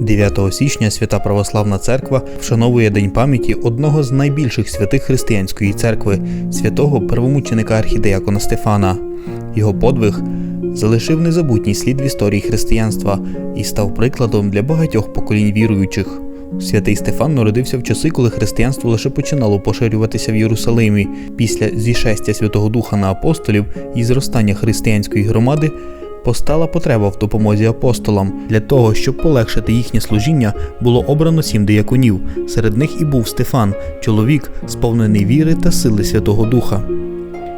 9 січня Свята Православна Церква вшановує День пам'яті одного з найбільших святих християнської церкви, святого первомученика архідеякона Стефана. Його подвиг залишив незабутній слід в історії християнства і став прикладом для багатьох поколінь віруючих. Святий Стефан народився в часи, коли християнство лише починало поширюватися в Єрусалимі. Після зішестя Святого Духа на апостолів і зростання християнської громади постала потреба в допомозі апостолам. Для того, щоб полегшити їхнє служіння, було обрано сім дияконів. Серед них і був Стефан, чоловік, сповнений віри та сили Святого Духа.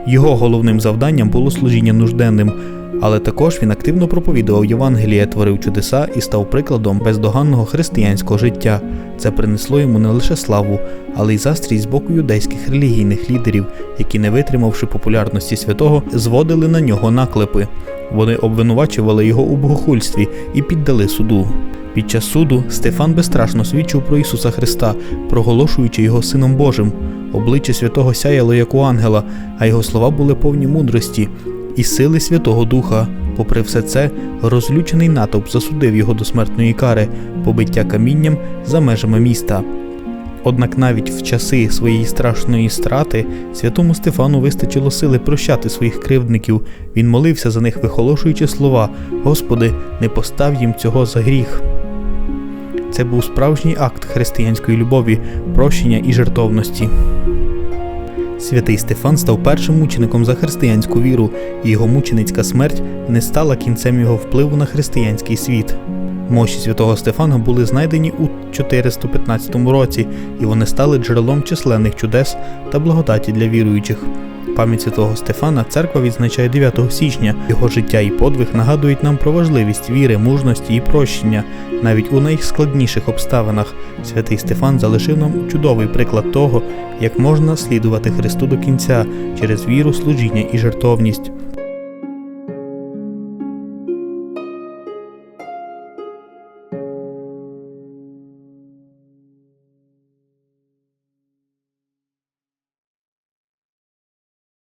Його головним завданням було служіння нужденним, але також він активно проповідував Євангеліє, творив чудеса і став прикладом бездоганного християнського життя. Це принесло йому не лише славу, але й застрість з боку юдейських релігійних лідерів, які, не витримавши популярності святого, зводили на нього наклепи. Вони обвинувачували його у богохульстві і піддали суду. Під час суду Стефан безстрашно свідчив про Ісуса Христа, проголошуючи його Сином Божим. Обличчя святого сяяло, як у ангела, а його слова були повні мудрості і сили Святого Духа. Попри все це, розлючений натовп засудив його до смертної кари, побиття камінням за межами міста. Однак навіть в часи своєї страшної страти святому Стефану вистачило сили прощати своїх кривдників. Він молився за них, вихолошуючи слова: Господи, не постав їм цього за гріх. Це був справжній акт християнської любові, прощення і жертовності. Святий Стефан став першим мучеником за християнську віру, і його мученицька смерть не стала кінцем його впливу на християнський світ. Мощі святого Стефана були знайдені у 415 році, і вони стали джерелом численних чудес та благодаті для віруючих. Пам'ять святого Стефана церква відзначає 9 січня. Його життя і подвиг нагадують нам про важливість віри, мужності і прощення. Навіть у найскладніших обставинах святий Стефан залишив нам чудовий приклад того, як можна слідувати Христу до кінця через віру, служіння і жертовність.